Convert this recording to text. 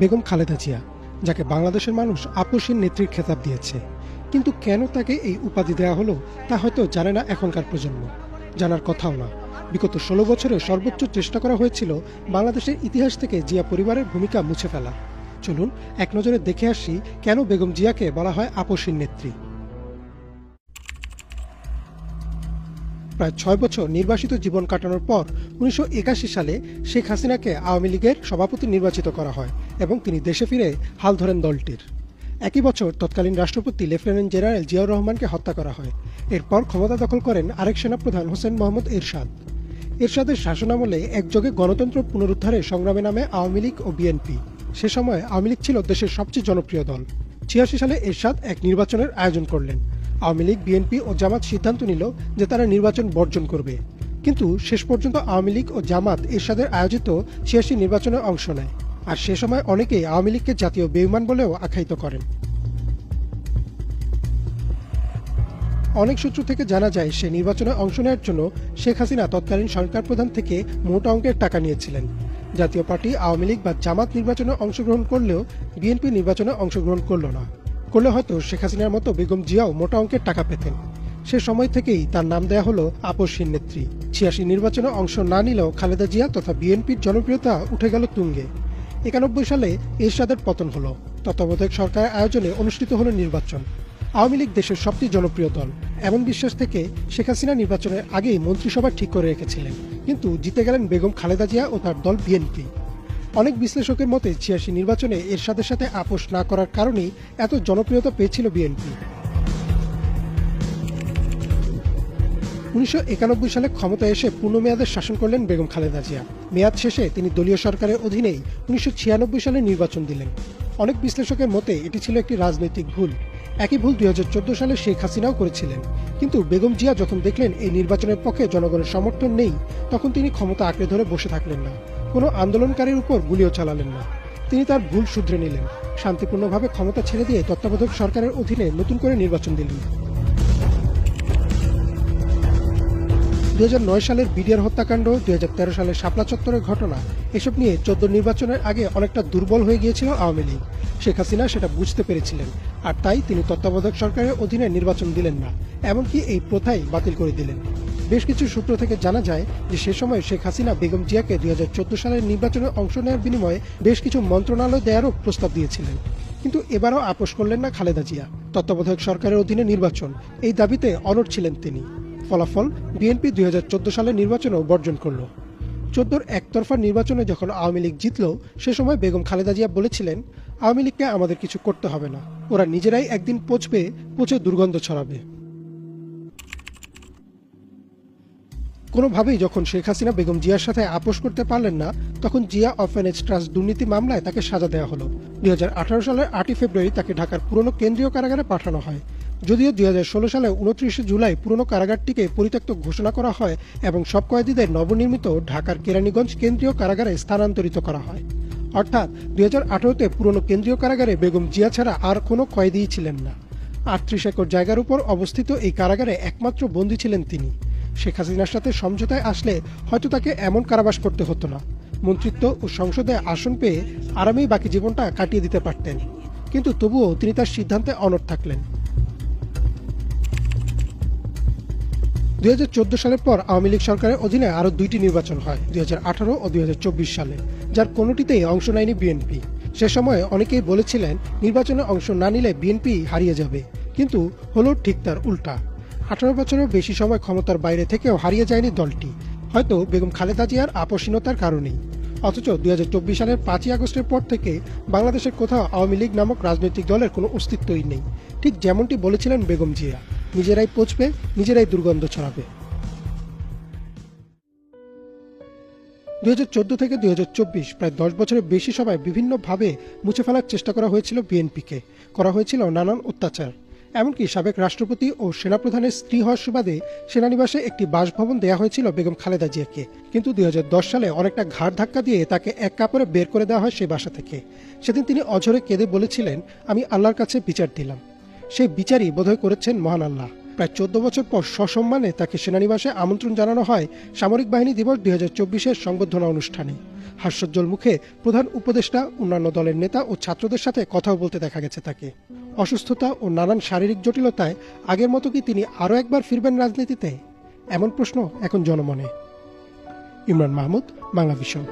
বেগম খালেদা জিয়া, যাকে বাংলাদেশের মানুষ আপসীর নেত্রীর খেতাব দিয়েছে, কিন্তু কেন তাকে এই উপাধি দেওয়া হলো তা হয়তো জানে না এখনকার প্রজন্ম। জানার কথাও না। বিগত ষোলো বছরে সর্বোচ্চ চেষ্টা করা হয়েছিল বাংলাদেশের ইতিহাস থেকে জিয়া পরিবারের ভূমিকা মুছে ফেলা। চলুন, এক নজরে দেখে আসি কেন বেগম জিয়াকে বলা হয় আপসীর নেত্রী। প্রায় ছয় বছর নির্বাসিত জীবন কাটানোর পর উনিশশো একাশি সালে শেখ হাসিনাকে আওয়ামী লীগের সভাপতি নির্বাচিত করা হয় এবং তিনি দেশে ফিরে হাল ধরেন দলটির। একই বছর তৎকালীন রাষ্ট্রপতি লেফটেন্যান্ট জেনারেল জিয়াউর রহমানকে হত্যা করা হয়। এরপর ক্ষমতা দখল করেন আরেক সেনাপ্রধান হোসেন মোহাম্মদ এরশাদ। এরশাদের শাসনামলে একযোগে গণতন্ত্র পুনরুদ্ধারে সংগ্রামে নামে আওয়ামী লীগ ও বিএনপি। সে সময় আওয়ামী লীগ ছিল দেশের সবচেয়ে জনপ্রিয় দল। ছিয়াশি সালে এরশাদ এক নির্বাচনের আয়োজন করলেন। আওয়ামী লীগ, বিএনপি ও জামাত সিদ্ধান্ত নিল যে তারা নির্বাচন বর্জন করবে। কিন্তু শেষ পর্যন্ত আওয়ামী লীগ ও জামাত এরশাদের আয়োজিত ছিয়াশি নির্বাচনে অংশ নেয়। আর সে সময় অনেকেই আওয়ামী লীগকে জাতীয় বেইমান বলেও আখ্যায়িত করেন। অনেক সূত্র থেকে জানা যায়, সে নির্বাচনে অংশ নেওয়ার জন্য শেখ হাসিনা তৎকালীন সরকার প্রধান থেকে মোটা অঙ্কের টাকা নিয়েছিলেন। জাতীয় পার্টি, আওয়ামী লীগ বা জামাত নির্বাচনে অংশগ্রহণ করলেও বিএনপি নির্বাচনে অংশগ্রহণ করল না। করলে হয়তো শেখ হাসিনার মতো বেগম জিয়াও মোটা অঙ্কের টাকা পেতেন। সে সময় থেকেই তার নাম দেয়া হলো আপসহীন নেত্রী। ছিয়াশি নির্বাচনে অংশ না নিলেও খালেদা জিয়া তথা বিএনপির জনপ্রিয়তা উঠে গেল তুঙ্গে। একানব্বই সালে এরশাদের পতন হলো। তত্ত্বাবধায়ক সরকারের আয়োজনে অনুষ্ঠিত হলো নির্বাচন। আওয়ামী লীগ দেশের সবচেয়ে জনপ্রিয় দল। এমন বিশ্বাস থেকে শেখ হাসিনা নির্বাচনের আগেই মন্ত্রিসভা ঠিক করে রেখেছিলেন। কিন্তু জিতে গেলেন বেগম খালেদা জিয়া ও তার দল বিএনপি। অনেক বিশ্লেষকের মতে ছিয়াশি নির্বাচনে এরশাদের সাথে আপোষ না করার কারণেই এত জনপ্রিয়তা পেয়েছিল বিএনপি। উনিশশো একানব্বই সালে ক্ষমতায় এসে পূর্ণ পূর্ণমেয়াদে শাসন করলেন বেগম খালেদা জিয়া। মেয়াদ শেষে তিনি দলীয় সরকারের অধীনেই উনিশশো ছিয়ানব্বই সালে নির্বাচন দিলেন। অনেক বিশ্লেষকের মতে এটি ছিল একটি রাজনৈতিক ভুল। একই ভুল দুই হাজার চোদ্দ সালে শেখ হাসিনাও করেছিলেন। কিন্তু বেগম জিয়া যখন দেখলেন এই নির্বাচনের পক্ষে জনগণের সমর্থন নেই, তখন তিনি ক্ষমতা আঁকড়ে ধরে বসে থাকলেন না। কোনো আন্দোলনকারীর উপর গুলিও চালালেন না। তিনি তার ভুল শুধরে নিলেন। শান্তিপূর্ণভাবে ক্ষমতা ছেড়ে দিয়ে তত্ত্বাবধায়ক সরকারের অধীনে নতুন করে নির্বাচন দিলেন। দুই হাজার নয় সালের বিডিআর হত্যাকাণ্ড, দুই সালের শাপলা চত্বরের ঘটনা, এসব নিয়ে চোদ্দ নির্বাচনের আগে অনেকটা দুর্বল হয়ে গিয়েছিল আওয়ামী লীগ। শেখ হাসিনা সেটা বুঝতে পেরেছিলেন, আর তাই তিনি তত্ত্বাবধায়ক সরকারের অধীনে নির্বাচন দিলেন না, এমনকি এই প্রথাই বাতিল করে দিলেন। বেশ কিছু সূত্র থেকে জানা যায় যে সে সময় শেখ হাসিনা বেগম জিয়াকে দুই হাজার চোদ্দ সালের নির্বাচনে অংশ নেওয়ার বিনিময়ে বেশ কিছু মন্ত্রণালয় দেওয়ারও প্রস্তাব দিয়েছিলেন। কিন্তু এবারও আপোষ করলেন না খালেদা জিয়া। তত্ত্বাবধায়ক সরকারের অধীনে নির্বাচন, এই দাবিতে অনড় ছিলেন তিনি। ফলাফল বিএনপি দুই সালের নির্বাচনও বর্জন করল। চোদ্দোর একতরফা নির্বাচনে যখন আওয়ামী লীগ জিতল, সে সময় বেগম খালেদা জিয়া বলেছিলেন, আওয়ামী লীগকে আমাদের কিছু করতে হবে না। ওরা নিজেরাই একদিন পচবে পচে দুর্গন্ধ ছড়াবে। কোনোভাবেই যখন শেখ হাসিনা বেগম জিয়ার সাথে আপোষ করতে পারলেন না, তখন জিয়া অরফানেজ ট্রাস্ট দুর্নীতি মামলায় তাকে সাজা দেওয়া হলো। দুই সালের আটই ফেব্রুয়ারি তাকে ঢাকার পুরনো কেন্দ্রীয় কারাগারে পাঠানো হয়। যদিও দুই হাজার ষোলো সালে উনত্রিশে জুলাই পুরনো কারাগারটিকে পরিত্যক্ত ঘোষণা করা হয় এবং সব কয়েদিদের নবনির্মিত ঢাকার কেরানীগঞ্জ কেন্দ্রীয় কারাগারে স্থানান্তরিত করা হয়। অর্থাৎ দুই হাজার আঠারোতে পুরনো কেন্দ্রীয় কারাগারে বেগম জিয়া ছাড়া আর কোনো কয়েদিই ছিলেন না। আটত্রিশ একর জায়গার উপর অবস্থিত এই কারাগারে একমাত্র বন্দী ছিলেন তিনি। শেখ হাসিনার সাথে সমঝোতায় আসলে হয়তো তাকে এমন কারাবাস করতে হতো না। মন্ত্রিত্ব ও সংসদে আসন পেয়ে আরামেই বাকি জীবনটা কাটিয়ে দিতে পারতেন। কিন্তু তবুও তিনি তার সিদ্ধান্তে অনড় থাকলেন। দুই হাজার চোদ্দ সালের পর আওয়ামী লীগ সরকারের অধীনে আরও দুইটি নির্বাচন হয়, দুই ও দুই সালে, যার কোনোটিতেই অংশ নেয়নি বিএনপি। সে সময় অনেকেই বলেছিলেন নির্বাচনে অংশ না নিলে বিএনপি হারিয়ে যাবে, কিন্তু হলো ঠিক তার উল্টা। আঠারো বছরের বেশি সময় ক্ষমতার বাইরে থেকেও হারিয়ে যায়নি দলটি, হয়তো বেগম খালেদা জিয়ার আপসীনতার কারণেই। অথচ দুই হাজার চব্বিশ সালের পাঁচই আগস্টের পর থেকে বাংলাদেশের কোথাও আওয়ামী লীগ নামক রাজনৈতিক দলের কোনো অস্তিত্বই নেই, ঠিক যেমনটি বলেছিলেন বেগম জিয়া। নিজেরাই পচবে, নিজেরাই দুর্গন্ধ ছড়াবে। দু হাজার চোদ্দ থেকে দু হাজার চব্বিশ, প্রায় দশ বছরের বেশি সময় বিভিন্নভাবে মুছে ফেলার চেষ্টা করা হয়েছিল বিএনপিকে। করা হয়েছিল নানান অত্যাচার। এমনকি সাবেক রাষ্ট্রপতি ও সেনাপ্রধানের স্ত্রী হওয়ার সুবাদে সেনানিবাসে একটি বাসভবন দেওয়া হয়েছিল বেগম খালেদা জিয়াকে। কিন্তু দুই হাজার দশ সালে অনেকটা ঘাড় ধাক্কা দিয়ে তাকে এক কাপড়ে বের করে দেওয়া হয় সেই বাসা থেকে। সেদিন তিনি অঝরে কেঁদে বলেছিলেন, আমি আল্লাহর কাছে বিচার দিলাম। সেই বিচারই বোধহয় করেছেন মহান আল্লাহ। প্রায় চোদ্দ বছর পর সসম্মানে তাকে সেনানিবাসে আমন্ত্রণ জানানো হয় সামরিক বাহিনী দিবস দুই হাজার চব্বিশের সংবর্ধনা অনুষ্ঠানে। হাস্যোজ্জ্বল মুখে প্রধান উপদেষ্টা, অন্যান্য দলের নেতা ও ছাত্রদের সাথে কথাও বলতে দেখা গেছে তাকে। অসুস্থতা ও নানান শারীরিক জটিলতায় আগের মতো কি তিনি আরও একবার ফিরবেন রাজনীতিতে? এমন প্রশ্ন এখন জনমনে। ইমরান মাহমুদ বাংলা ভিশন